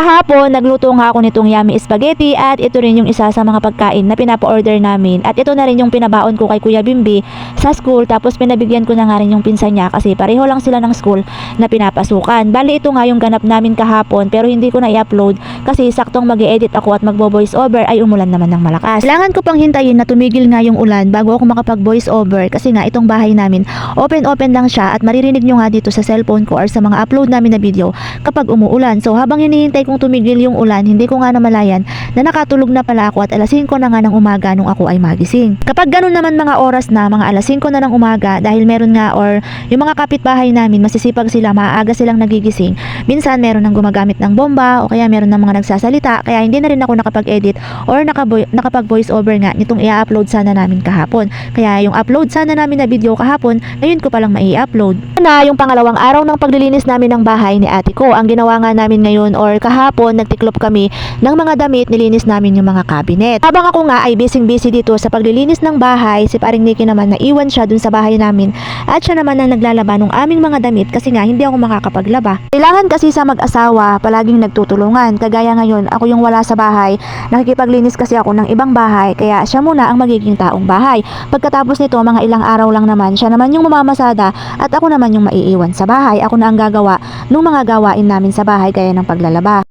Kahapon, nagluto nga ako nitong yummy spaghetti at ito rin yung isa sa mga pagkain na pinapa-order namin. At ito na rin yung pinabaon ko kay Kuya Bimbi sa school tapos pinabigyan ko na nga rin yung pinsan niya kasi pareho lang sila ng school na pinapasukan. Bali ito nga yung ganap namin kahapon pero hindi ko na i-upload kasi saktong mag edit ako at magbo-voice over ay umulan naman ng malakas. Kailangan ko pang hintayin na tumigil nga yung ulan bago ako makapag-voice over kasi nga itong bahay namin open-open lang siya at maririnig nyo nga dito sa cellphone ko or sa mga upload namin na video kapag umuulan. So habang hinihintay kong tumigil yung ulan, hindi ko nga namalayan na nakatulog na pala ako at alas 5 na nga ng umaga nung ako ay magising. Kapag ganun naman mga oras na, mga alas 5 na ng umaga dahil meron nga or yung mga kapitbahay namin masisipag sila, maaga silang nagigising. Minsan meron ng gumagamit ng bomba o kaya meron ng mga nagsasalita kaya hindi na rin ako nakapag-edit or nakaboy, nakapag-voice over nga nitong i-upload sana namin kahapon. Kaya yung upload sana namin na video kahapon, ngayon ko palang mai-upload. Na yung pangalawang araw ng paglilinis namin ng bahay ni ate ko. Ang ginawa nga namin ngayon or kahapon nagtiklop kami ng mga damit, nilinis namin yung mga cabinet. Habang ako nga ay busy-busy dito sa paglilinis ng bahay, si paring Nikki naman naiwan siya dun sa bahay namin at siya naman ang naglalaba ng aming mga damit kasi nga hindi ako makakapaglaba. Kailangan kasi sa mag-asawa palaging nagtutulungan. Kagaya ngayon, ako yung wala sa bahay, nakikipaglinis kasi ako ng ibang bahay kaya siya muna ang magiging taong bahay. Pagkatapos nito, mga ilang araw lang naman, siya naman yung mamamasada at ako naman yung maiiwan sa bahay. Ako na ang gagawa ng mga gawain namin sa bahay gaya ng paglalaba.